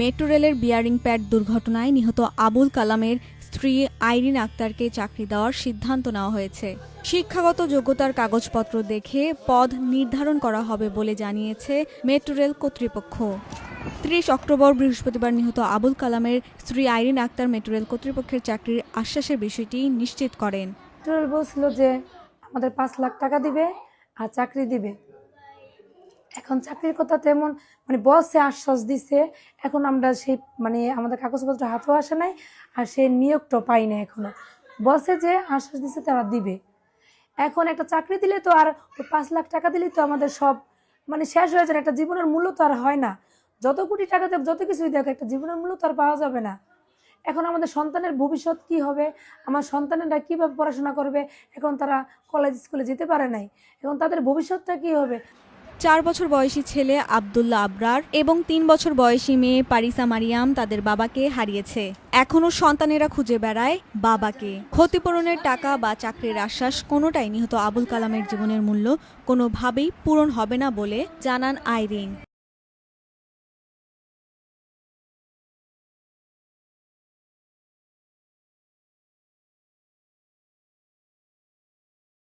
Metro রেলের bearing pad দুর্ঘটনায় নিহত আবুল কালামের স্ত্রী আইরিন আক্তারকে চাকরি দেওয়ার সিদ্ধান্ত নেওয়া হয়েছে। শিক্ষাগত যোগ্যতার কাগজপত্র দেখে পদ নির্ধারণ করা হবে বলে জানিয়েছে মেট্রো রেল কর্তৃপক্ষ। ত্রিশ অক্টোবর বৃহস্পতিবার নিহত আবুল কালামের স্ত্রী আইরিন আক্তার মেট্রো রেল কর্তৃপক্ষের চাকরির আশ্বাসের বিষয়টি নিশ্চিত করেন। টুয়েল বলছিল যে আমাদের পাঁচ লাখ টাকা দিবে আর চাকরি দিবে। এখন চাকরির কথা তেমন মানে বসে আশ্বাস দিছে। এখন আমরা সেই মানে আমাদের কাগজপত্র হাতেও আসে নাই, আর সেই নিয়োগটা পাই না এখনও। বসে যে আশ্বাস দিছে তারা দিবে। এখন একটা চাকরি দিলে তো আর পাঁচ লাখ টাকা দিলে তো আমাদের সব মানে শেষ হয়ে যায় একটা জীবনের মূল্য তো আর হয় না। যত কোটি টাকা দেব যত কিছুই দেখ, একটা জীবনের মূল্য তো আর পাওয়া যাবে না। এখন আমাদের সন্তানের ভবিষ্যৎ কি হবে? আমার সন্তানেরা কীভাবে পড়াশোনা করবে? এখন তারা কলেজ স্কুলে যেতে পারে নাই। এখন তাদের ভবিষ্যৎটা কি হবে? চার বছর বয়সী ছেলে আবদুল্লা আবরার এবং তিন বছর বয়সী মেয়ে পারিসা মারিয়াম তাদের বাবাকে হারিয়েছে। এখনও সন্তানেরা খুঁজে বেড়ায় বাবাকে। ক্ষতিপূরণের টাকা বা চাকরির আশ্বাস কোনোটাই নিহত আবুল কালামের জীবনের মূল্য কোনোভাবেই পূরণ হবে না বলে জানান আইরিন।